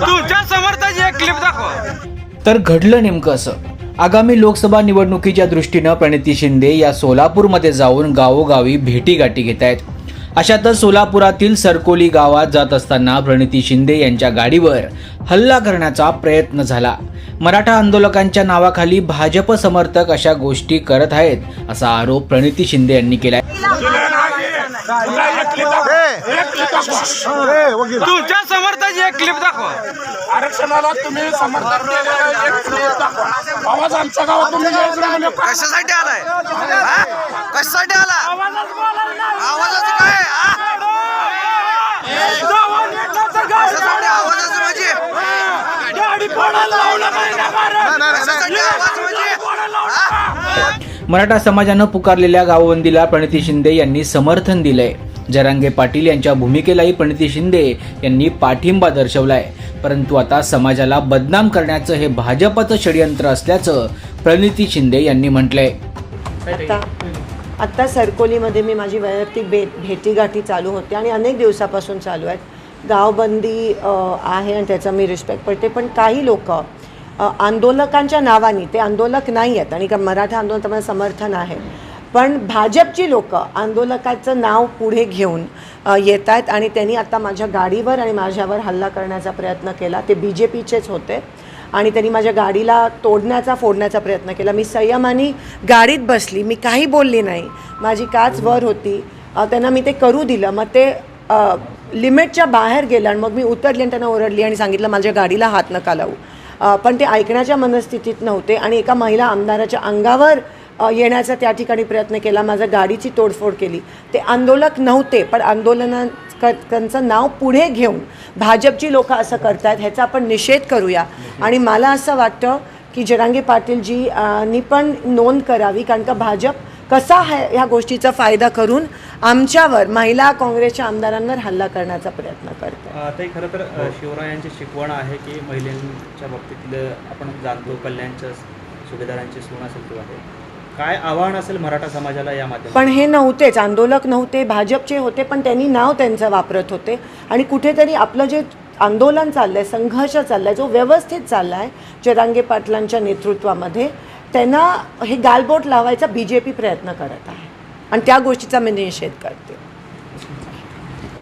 तुमच्या समर्थाची एक क्लिप दाखवा तर घडलं नेमकं असं. आगामी लोकसभा निवडणुकीच्या दृष्टीनं प्रणिती शिंदे या सोलापूरमध्ये जाऊन गावोगावी भेटीगाठी घेत आहेत अशातच सोलापुरातील सरकोली गावात जात असताना प्रणिती शिंदे यांच्या गाडीवर हल्ला करण्याचा प्रयत्न झाला. मराठा आंदोलकांच्या नावाखाली भाजप समर्थक अशा गोष्टी करत आहेत असा आरोप प्रणिती शिंदे यांनी केला तुमच्या समर्थाची एक क्लिप दाखवा. आरक्षणाला तुम्ही समर्थन केलेलं एक क्लिप दाखवा. आवाज आमच्या गावात तुम्ही यायचं म्हणजे कशासाठी आलाय? हा? कशासाठी आला? आवाजाचं काय? हा? कशासाठी आवाजाचं म्हणजे? आवाज म्हणजे? हा? मराठा समाजानं पुकारलेल्या गावबंदीला प्रणिती शिंदे यांनी समर्थन दिलंय. जरांगे पाटील यांच्या भूमिकेलाही प्रणिती शिंदे यांनी पाठिंबा दर्शवलाय. परंतु आता समाजाला बदनाम करण्याचं हे भाजपचं षडयंत्र असल्याचं प्रणिती शिंदे यांनी म्हटलंय. आता आत्ता सरकोलीमध्ये मी माझी वैयक्तिक भे भेटीगाठी चालू होते आणि अनेक दिवसापासून चालू आहेत. गावबंदी आहे आणि त्याचा मी रिस्पेक्ट पडते पण काही लोक आंदोलकांच्या नावाने. ते आंदोलक नाही आहेत आणि मराठा आंदोलन समर्थन आहे. पण भाजपची लोक आंदोलकाचं नाव पुढे घेऊन येत आहेत आणि त्यांनी आता माझ्या गाडीवर आणि माझ्यावर हल्ला करण्याचा प्रयत्न केला. ते बी जे पीचेच होते आणि त्यांनी माझ्या गाडीला तोडण्याचा फोडण्याचा प्रयत्न केला. मी संयमाने गाडीत बसली. मी काही बोलली नाही. माझी काच वर होती. त्यांना मी ते करू दिलं. मग ते लिमिटच्या बाहेर गेलं आणि मग मी उतरली आणि त्यांना ओरडली आणि सांगितलं माझ्या गाडीला हात नका लावू. पण ते ऐकण्याच्या मनस्थितीत नव्हते आणि एका महिला आमदाराच्या अंगावर येण्याचा त्या ठिकाणी प्रयत्न केला माझ्या गाडीची तोडफोड केली. ते आंदोलक नव्हते पण आंदोलना त्यांचं नाव पुढे घेऊन भाजपची लोक असं करतायत ह्याचा आपण निषेध करूया. आणि मला असं वाटतं की जरांगे पाटीलजी अ, नी पण नोंद करावी कारण का भाजप कसा हा ह्या गोष्टीचा फायदा करून आमच्यावर महिला काँग्रेसच्या आमदारांवर हल्ला करण्याचा प्रयत्न करतात अ, ताई खरं तर शिवरायांची शिकवण आहे की महिलांच्या बाबतीतलं आपण जाणतो कल्याणच्या सुभेदारांची सून असेल किंवा काय आव्हान असेल मराठा समाजाला या माध्यमातून? पण हे नव्हतेच आंदोलक नव्हते भाजपचे होते पण त्यांनी नाव त्यांचं वापरत होते. आणि कुठेतरी आपलं जे आंदोलन चाललं आहे संघर्ष चालला आहे जो व्यवस्थित चालला आहे जरांगे पाटलांच्या नेतृत्वामध्ये त्यांना हे गालबोट लावायचा बी जे पी प्रयत्न करत आहे. आणि त्या गोष्टीचा मी निषेध करते.